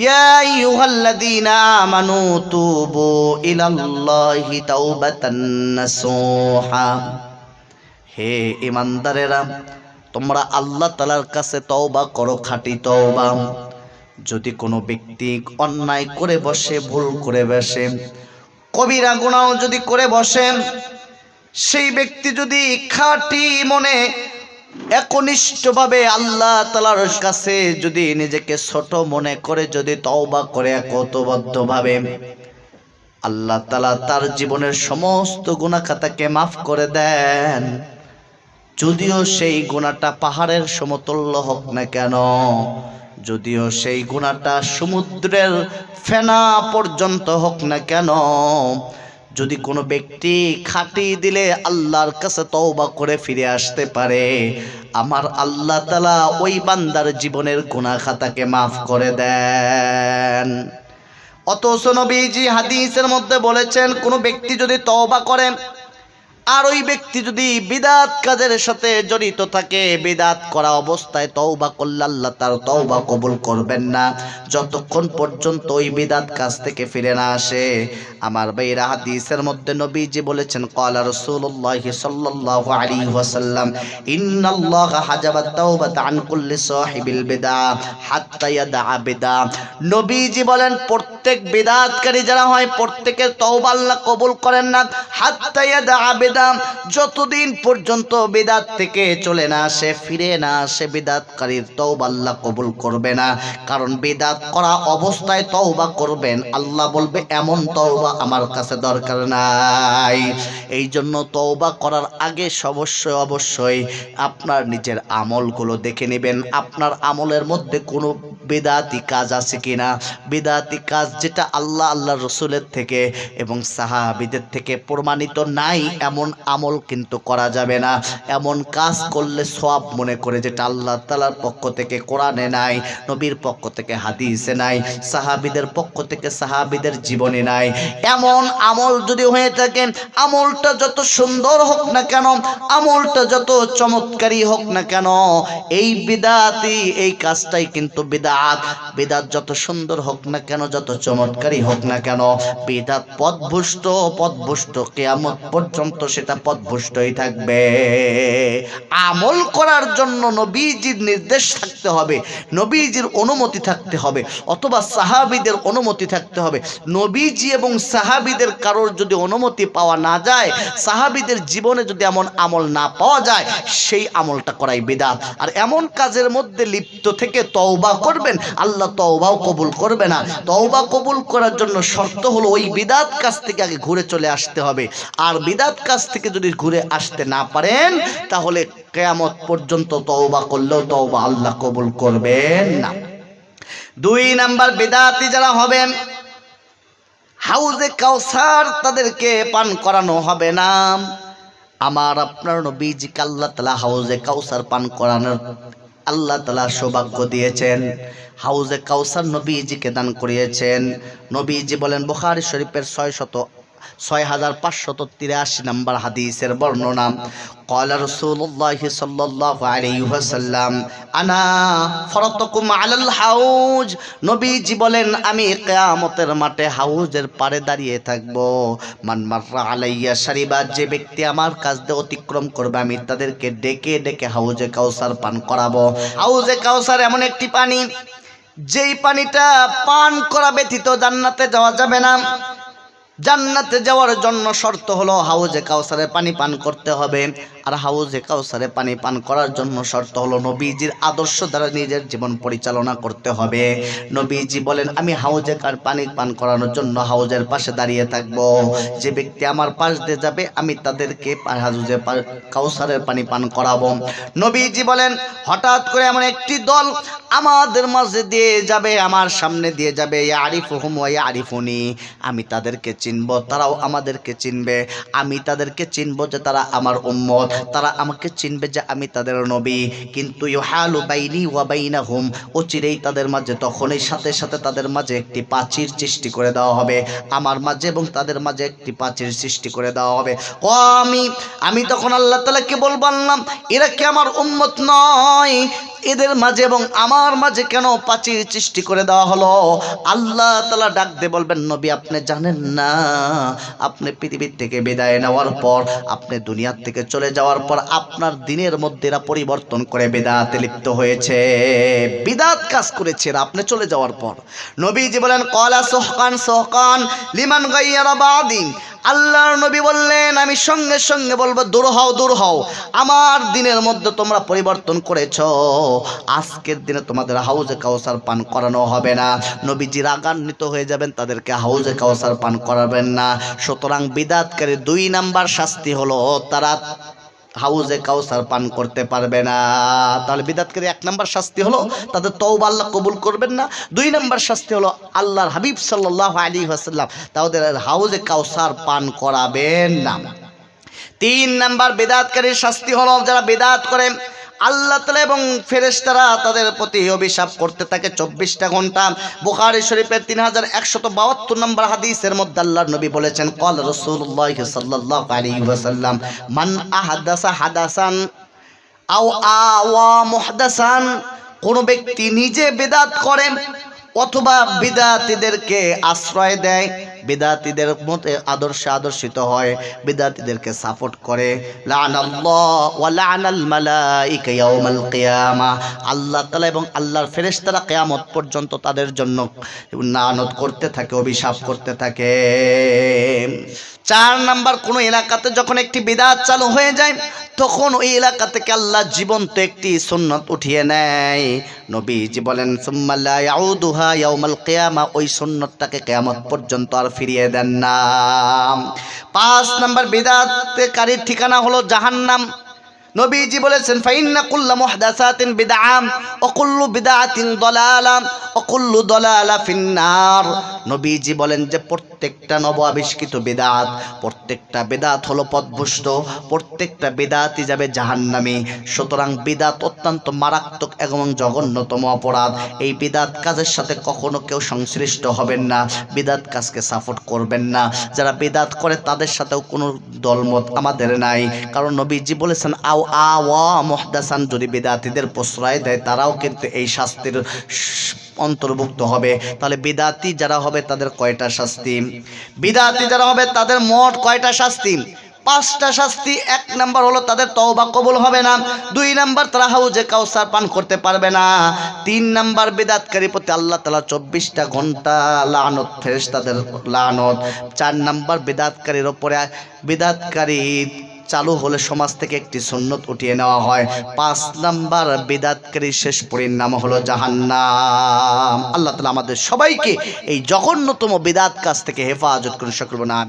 يا أيها الذين آمنوا توبوا إلى الله توبة نصوحا হে ইমানদারেরা তোমরা আল্লাহ তালার কাছে তওবা করো খাঁটি তওবা যদি কোনো ব্যক্তি অন্যায় করে বসে ভুল করে বসে কবিরা গুণাও যদি করে বসে সেই ব্যক্তি যদি খাঁটি মনে একনিষ্ঠভাবে আল্লাহ তালার কাছে যদি নিজেকে ছোট মনে করে, যদি তওবা করে একতবদ্ধভাবে, আল্লাহ তালা তার জীবনের সমস্ত গুণাখাতাকে মাফ করে দেন। যদিও সেই গুণাটা পাহাড়ের সমতুল্য হোক না কেন, যদিও সেই গুণাটা সমুদ্রের ফেনা পর্যন্ত হোক না কেন যদি কোনো ব্যক্তি খাটি দিলে আল্লাহর কাছে তওবা করে ফিরে আসতে পারে, আমার আল্লাহ তালা ওই বান্দার জীবনের গুণা খাতাকে মাফ করে দেন। অথচ নবীজি হাদিসের মধ্যে বলেছেন, কোনো ব্যক্তি যদি তওবা করে আর ওই ব্যক্তি যদি বিদাত কাজের সাথে জড়িত থাকে, বিদাত করা অবস্থায় তওবা করলে আল্লাহ তার তওবা কবুল করবেন না। যতক্ষণ পর্যন্ত ওই বিদাত কাজ থেকে ফিরে না আসে, আমার ভাইরা হাদিসের মধ্যে নবীজি বলেছেন, ক্বালা রাসূলুল্লাহ সাল্লাল্লাহু আলাইহি ওয়াসাল্লাম, ইন্নাল্লাহা হাজাবাত তাওবাতা আন কুল্লি সাহিবিল বিদা হাত্তা ইয়াদা বিদা। নবীজি বলেন, প্রত্যেক বিদাতকারী যারা হয়, প্রত্যেকের তওবা আল্লাহ কবুল করেন না। হাত্তা দা বিদা যতদিন পর্যন্ত বিদাত থেকে চলে না আসে, ফিরে না আসে, বিদাতকারীর তওবা আল্লাহ কবুল করবে না। কারণ বিদাত করা অবস্থায় তওবা করবেন, আল্লাহ বলবে, এমন তওবা আমার কাছে দরকার নাই। এই জন্য তওবা করার আগে অবশ্যই অবশ্যই আপনার নিজের আমলগুলো দেখে নেবেন। আপনার আমলের মধ্যে কোনো বেদাতি কাজ আছে কিনা? বেদাতি কাজ যেটা আল্লাহ আল্লাহ রসুলের থেকে এবং সাহাবিদের থেকে প্রমাণিত নাই, এমন আমল কিন্তু করা যাবে না। এমন কাজ করলে সব মনে করে যেটা আল্লাহ তালার পক্ষ থেকে কোরআনে নাই, নবীর পক্ষ থেকে হাদিসে নাই, সাহাবিদের পক্ষ থেকে সাহাবিদের জীবনে নাই। এমন আমল যদি হয়ে থাকে, আমলটা যত সুন্দর হোক না কেন, আমলটা যত চমৎকারী হোক না কেন, এই বিদাতি, এই কাজটাই কিন্তু বিদাত। বিদাত যত সুন্দর হোক না কেন, যত চমৎকারী হোক না কেন, বিদাত পদভুষ্ট পদভুষ্ট কেয়ামত পর্যন্ত সেটা পদভুষ্টই থাকবে। আমল করার জন্য নবীজির নির্দেশ থাকতে হবে, নবীজির অনুমতি থাকতে হবে, অথবা সাহাবিদের অনুমতি থাকতে হবে। নবীজি এবং সাহাবিদের কারোর যদি অনুমতি পাওয়া না যায়, সাহাবিদের জীবনে যদি এমন আমল না পাওয়া যায়, সেই আমলটা করাই বিদাত। আর এমন কাজের মধ্যে লিপ্ত থেকে তওবা করবেন, আল্লাহ তওবাও কবুল করবে না। তওবা কবুল করার জন্য শর্ত হলো ওই বিদাত কাজ থেকে আগে ঘুরে চলে আসতে হবে। আর বিদাত কাজ থেকে যদি ঘুরে আসতে না পারেন, তাহলে কেয়ামত পর্যন্ত তওবা করলেও তওবা আল্লাহ কবুল করবেন না। দুই নাম্বার বেদাতি যারা হবেন, হাউজে কাউসার তাদেরকে পান করানো হবে না। আমার, আপনার নবীজিকে আল্লাহ তালা হাউজে কাউসার পান করানোর আল্লাহ তালা সৌভাগ্য দিয়েছেন। হাউজে কাউসার নবীজিকে দান করিয়েছেন। নবীজি বলেন, বুখারী শরীফের ছয় শত ছয় হাজার পাঁচশত তিরাশি নম্বর হাদিসের বর্ণনা আমি কেয়ামতের মাঠে হাউজের পারে দাঁড়িয়ে থাকব। আলাইয়া সারিবার যে ব্যক্তি আমার কাজ দিয়ে অতিক্রম করবে, আমি তাদেরকে ডেকে ডেকে হাউজে কাউসার পান করাবো। হাউজে কাউসার এমন একটি পানি, যেই পানিটা পান করা ব্যতীত জান্নাতে যাওয়া যাবে না। জান্নাতে যাওয়ার জন্য শর্ত হলো হাউজে কাউসারে পানি পান করতে হবে। আর হাউজে কাউসারে পানি পান করার জন্য শর্ত হলো নবীজির আদর্শ দ্বারা নিজের জীবন পরিচালনা করতে হবে। নবীজি বলেন, আমি হাউজে কার পানি পান করানোর জন্য হাউজের পাশে দাঁড়িয়ে থাকব। যে ব্যক্তি আমার পাশ দিয়ে যাবে, আমি তাদেরকে হাউজে কাউসারের পানি পান করাবো। নবীজি বলেন, হঠাৎ করে এমন একটি দল আমাদের মাঝে দিয়ে যাবে, আমার সামনে দিয়ে যাবে। আরিফ হুম আরিফুনি, আমি তাদেরকে চিনব, তারাও আমাদেরকে চিনবে। আমি তাদেরকে চিনব যে তারা আমার উম্মত। তারা আমাকে চিনবে যে আমি তাদের নবী। কিন্তু ইহালু বাইনি ওয়া বাইনা হুম অচিরেই তাদের মাঝে, তখনই সাথে সাথে তাদের মাঝে একটি প্রাচীর সৃষ্টি করে দেওয়া হবে। আমার মাঝে এবং তাদের মাঝে একটি প্রাচীর সৃষ্টি করে দেওয়া হবে। ও আমি আমি তখন আল্লাহ তালাকে বলব আল্লাহ এরা কি আমার উন্মত নয়? এদের মাঝে এবং আমার মাঝে কেন পাচির সৃষ্টি করে দেওয়া হলো? আল্লাহ তালা ডাক দিয়ে বলবেন, নবী, আপনি জানেন না। আপনি পৃথিবীর থেকে বিদায় নেওয়ার পর, আপনি দুনিয়ার থেকে চলে যাওয়ার পর আপনার দিনের মধ্যে এরা পরিবর্তন করে বেদাতে লিপ্ত হয়েছে। বিদাত কাজ করেছে এরা, আপনি চলে যাওয়ার পর। নবীজি বলেন, কলা সোহকান সোহকান লিমান গাইয়ারা বাদিন আল্লাহর নবী বললেন, আমি সঙ্গে সঙ্গে বলব, দূর হও দূর হও। আমার দিনের মধ্যে তোমরা পরিবর্তন করেছ। আজকের দিনে তোমাদের হাউজে কাউসার পান করানো হবে না। নবীজি রাগান্বিত হয়ে যাবেন, তাদেরকে হাউজে কাউসার পান করাবেন না। সুতরাং বিদাতকারী দুই নাম্বার শাস্তি হলো তারা হাউজে কাউসার পান করতে পারবে না। তাহলে বিদাতকারী এক নম্বর শাস্তি হলো, তাদের তওবা আল্লাহ কবুল করবেন না। দুই নম্বর শাস্তি হলো, আল্লাহর হাবিব সাল্লাল্লাহু আলাইহি ওয়াসাল্লাম তাদের হাউজে কাউসার পান করাবেন না। তিন নাম্বার বেদাতকারীর শাস্তি হলো, যারা বেদাত করে আল্লাহ তালা এবং ফেরেস্তারা তাদের প্রতি অভিশাপ করতে থাকে চব্বিশটা ঘণ্টা। বুখারি শরীফের তিন হাজার একশত বাহাত্তর নম্বর হাদিসের মধ্যে আল্লাহ নবী বলেছেন, কল রসুল্লাহ ওয়াসাল্লাম, মান আহাদাসা হাদাসান আও আওয়া মুহদাসান কোন ব্যক্তি নিজে বেদাত করে অথবা বিদাতিদেরকে আশ্রয় দেয়, বিদাতিদের মতে আদর্শে আদর্শিত হয়, বিদাতিদেরকে সাপোর্ট করে। আল্লাহ তালা এবং আল্লাহর ফেরেশতারা কিয়ামত পর্যন্ত তাদের জন্য নানত করতে থাকে, অভিশাপ করতে থাকে। চার নাম্বার, কোনো এলাকাতে যখন একটি বিদাত চালু হয়ে যায় তখন ওই এলাকা থেকে আল্লাহ জীবন্ত একটি সুন্নত উঠিয়ে নেয়। নবীজি বলেন সুম্মাল্লা ইয়াউদুহা ইয়াউমাল কিয়ামা ওই সুন্নতটাকে কিয়ামত পর্যন্ত আর ফিরিয়ে দেন না। পাঁচ নাম্বার বিদাতকারীর ঠিকানা হলো জাহান্নাম। নবীজি বলেছেন, ফাইন্না কুল্লা মুহদাসাতিন বিদআম ও কুল্লু বিদআতিন দালালাম ও দালালা ফিন্নার নবীজি বলেন যে প্রত্যেকটা নব আবিষ্কৃত বিদাত, প্রত্যেকটা বেদাত হলো পথভ্রষ্ট, প্রত্যেকটা বিদাতই যাবে জাহান্নামে। সুতরাং বিদাত অত্যন্ত মারাত্মক এবং জঘন্যতম অপরাধ। এই বিদাত কাজের সাথে কখনো কেউ সংশ্লিষ্ট হবেন না, বিদাত কাজকে সাপোর্ট করবেন না। যারা বিদাত করে তাদের সাথেও কোনো দলমত আমাদের নাই। কারণ নবীজি বলেছেন, আও আওয়া মহদাসান যদি বিদাতিদের প্রশ্রয় দেয় তারাও কিন্তু এই শাস্তির অন্তর্ভুক্ত হবে। তাহলে বিদাতি যারা হবে, তাদের কয়টা শাস্তি? বিদাতি যারা হবে, তাদের মোট কয়টা শাস্তি? পাঁচটা শাস্তি, এক নাম্বার হলো তাদের তওবা কবুল হবে না। দুই নাম্বার, তারা হাউজে কাউসার পান করতে পারবে না। তিন নাম্বার, বিদাতকারী প্রতি আল্লাহ তালা চব্বিশটা ঘণ্টা লানত ফেরেস তাদের লানত। চার নাম্বার, বিদাতকারীর ওপরে বিদাতকারী চালু হলে সমাজ থেকে একটি সুন্নত উঠিয়ে নেওয়া হয়। পাঁচ নাম্বার বিদাতকারী শেষ পরিণাম হলো জাহান্নাম। আল্লাহ তালা আমাদের সবাইকে এই জঘন্যতম বিদাত কাছ থেকে হেফাজত করে সকল না